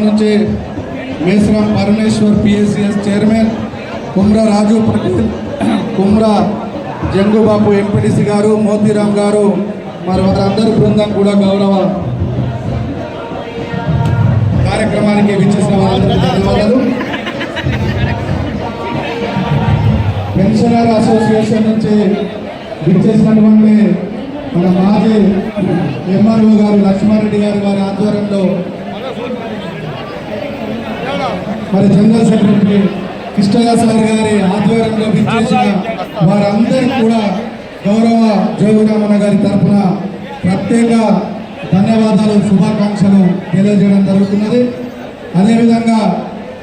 నుంచి Meshram Parameshwar PSCS chairman Kumra Raju Patel Kumra Jangubabu MPTC గారు మోతీరామ్ గారు మరి వారందరి బృందం కూడా గౌరవ కార్యక్రమానికి విచ్చేసిన ధన్యవాదాలు. పెన్షనర్ అసోసియేషన్ నుంచి విచ్చేసినటువంటి మన మాజీ ఎంఆర్ఓ గారు లక్ష్మారెడ్డి గారు వారి ఆధ్వర్యంలో మరి జనరల్ సెక్రటరీ కృష్ణగా సార్ గారి ఆధ్వర్యంలో విచ్చేసిన వారందరికీ కూడా గౌరవ జోగురామన్న గారి తరఫున ప్రత్యేక ధన్యవాదాలు శుభాకాంక్షలు తెలియజేయడం జరుగుతున్నది. అదేవిధంగా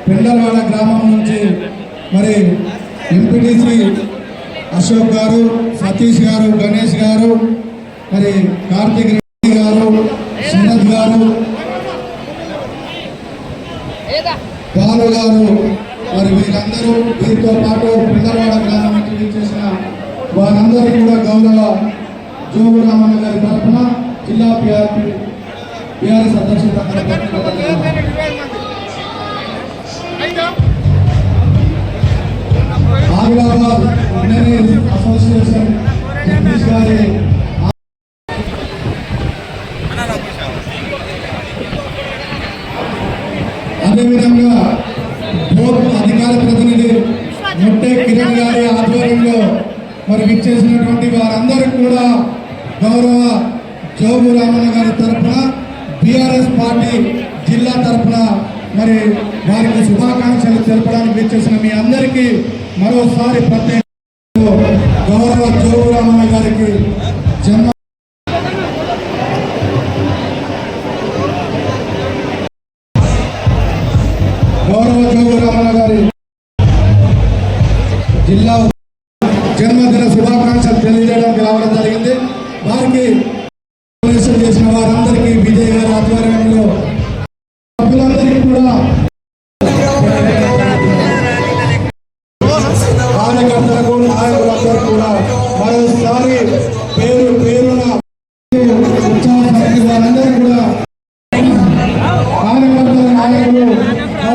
పెండలవాడ గ్రామం నుంచి మరి ఎంపీటీసీ అశోక్ గారు సతీష్ గారు గణేష్ గారు మరి కార్తీక్ రెడ్డి గారు శరత్ గారు బాలు గారు మరి వీరందరూ వీరితో పాటు పిల్లవాడ గ్రామం నుంచి చేసిన వారందరూ కూడా గౌరవ జోగు రామన్న గారి తరఫున జిల్లా పిఆర్పి పిఆర్ఎస్ అధ్యక్షుల అదేవిధంగా బోర్డు అధికార ప్రతినిధి మొట్టే కిరణ్ గారి ఆధ్వర్యంలో మరి విచ్చేసినటువంటి వారందరికీ కూడా గౌరవ జోగు రామన్న గారి తరఫున బీఆర్ఎస్ పార్టీ జిల్లా తరఫున మరి వారికి శుభాకాంక్షలు తెలపడానికి విచ్చేసిన మీ అందరికీ మరోసారి ప్రత్యేక గౌరవ జోగు రామన్న గారికి జన్మ జిల్లా జన్మదిన శుభాకాంక్షలు తెలియజేయడానికి రావడం జరిగింది. వారికి చేసిన వారందరికీ విజయ్ గారి ఆధ్వర్యంలో సభ్యులందరికీ కూడా కార్యకర్తలకు నాయకులందరూ కూడా మరోసారి